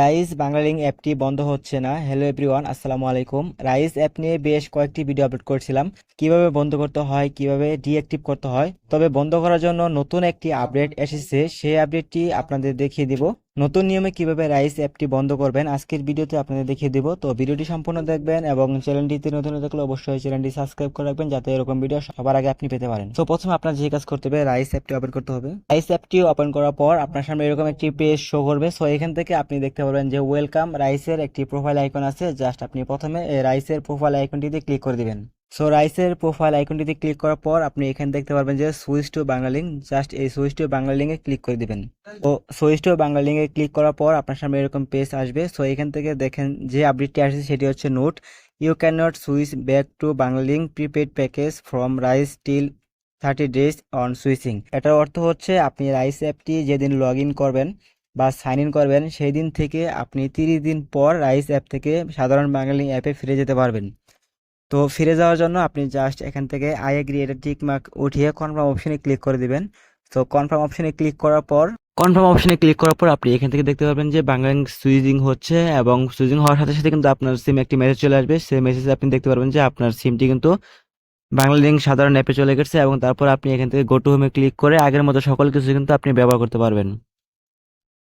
Rice Banglalink অ্যাপটি বন্ধ হচ্ছে না। হ্যালো এভরিওয়ান আসসালামু আলাইকুম। রাইস অ্যাপ নিয়ে বেশ কয়েকটি ভিডিও আপলোড করেছিলাম। কীভাবে বন্ধ করতে হয়, কীভাবে ডিঅ্যাক্টিভ করতে হয়? তবে বন্ধ করার জন্য নতুন একটি আপডেট এসেছে। সেই আপডেটটি আপনাদের দেখিয়ে দিব। নতুন নিয়মে কীভাবে রাইস অ্যাপটি বন্ধ করবেন, আজকের ভিডিওতে আপনাদের দেখিয়ে দিব। তো ভিডিওটি সম্পূর্ণ দেখবেন এবং চ্যানেলটিতে নতুন থাকলে অবশ্যই চ্যানেলটি সাবস্ক্রাইব করে রাখবেন, যাতে এরকম ভিডিও সবার আগে আপনি পেতে পারেন। তো প্রথমে আপনার যে কাজ করতে হবে রাইস অ্যাপটি ওপেন করতে হবে। রাইস অ্যাপটি ওপেন করার পর আপনার সামনে এরকম একটি পেজ শো করবে। সো এখান থেকে আপনি দেখতে পারবেন যে ওয়েলকাম রাইসের একটি প্রোফাইল আইকন আছে। জাস্ট আপনি প্রথমে এই রাইসের প্রোফাইল আইকনটিতে ক্লিক করে দিবেন। সো রাইসের প্রোফাইল আইকনটিতে ক্লিক করার পর আপনি এখানে দেখতে পারবেন যে switch to Banglalink just এই সুইচ টু বাংলা লিঙ্কে ক্লিক করে দিবেন। ও সুইচ টু বাংলা লিঙ্কে ক্লিক করার পর আপনার সামনে এরকম পেজ আসবে। সো এখান থেকে দেখেন যে আপডেটটি আসছে সেটি হচ্ছে note you can not switch back to Banglalink prepaid package from rise till thirty days on switching এটার অর্থ হচ্ছে আপনি রাইস অ্যাপটি যেদিন লগ ইন করবেন বা সাইন ইন করবেন সেই দিন থেকে আপনি তিরিশ দিন পর রাইস অ্যাপ থেকে সাধারণ বাঙালি অ্যাপে ফিরে যেতে পারবেন। তো ফিরে যাওয়ার জন্য আপনি জাস্ট এখান থেকে আই এগ্রি এটা টিক মার্ক উঠিয়ে কনফার্ম অপশনে ক্লিক করে দিবেন। তো কনফার্ম অপশনে ক্লিক করার পর কনফার্ম অপশনে ক্লিক করার পর আপনি এখান থেকে দেখতে পাবেন যে বাংলা সুইজিং হচ্ছে এবং সুইজিং হওয়ার সাথে সাথে কিন্তু আপনার সিম একটি মেসেজ চলে আসবে। সেই মেসেজে আপনি দেখতে পারবেন যে আপনার সিমটি কিন্তু বাংলা লিঙ্ক সাধারণ অ্যাপে চলে গেছে এবং তারপর আপনি এখান থেকে গো টু হোমে ক্লিক করে আগের মতো সকল কিছু কিন্তু আপনি ব্যবহার করতে পারবেন।